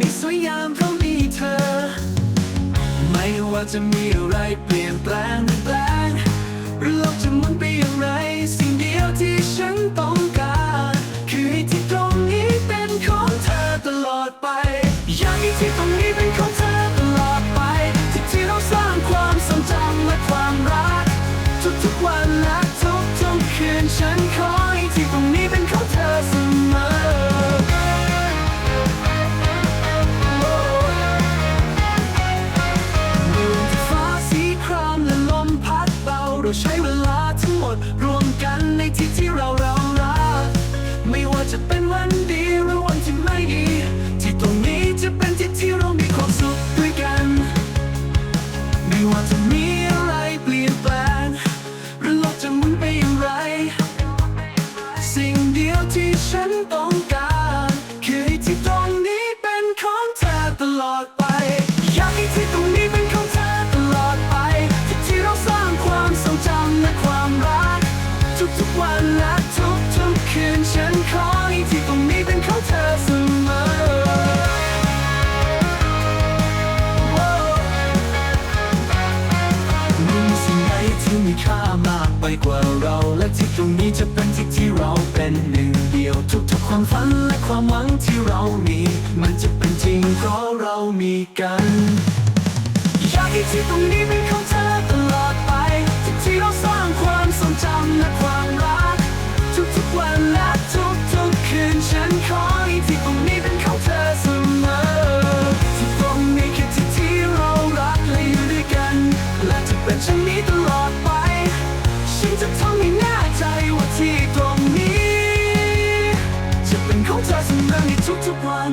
มีสวยงามเพราะมีเธอ ไม่ว่าจะมีอะไรเปลี่ยนแปลงหรือแปลงหรือโลกจะหมุนไปอย่างไร สิ่งเดียวที่ฉันต้องการ คือให้ที่ตรงนี้เป็นของเธอตลอดไป อยากให้ที่ตรงนี้เป็น เราใช้เวลาทั้งหมด รวมกันในที่ที่เราเรารักไม่ว่าจะเป็นวันดี ทุกๆวันและทุกๆคืนฉันขอให้ที่ตรงนี้เป็นของเธอเสมอมีสิ่งไหนที่มีค่ามากไปกว่าเราและที่ตรงนี้จะเป็นางนี้ตลอดไป ฉันจะทำให้แน่ใจว่าที่ตรงนี้ จะเป็นของเธอเสมอในทุกๆวัน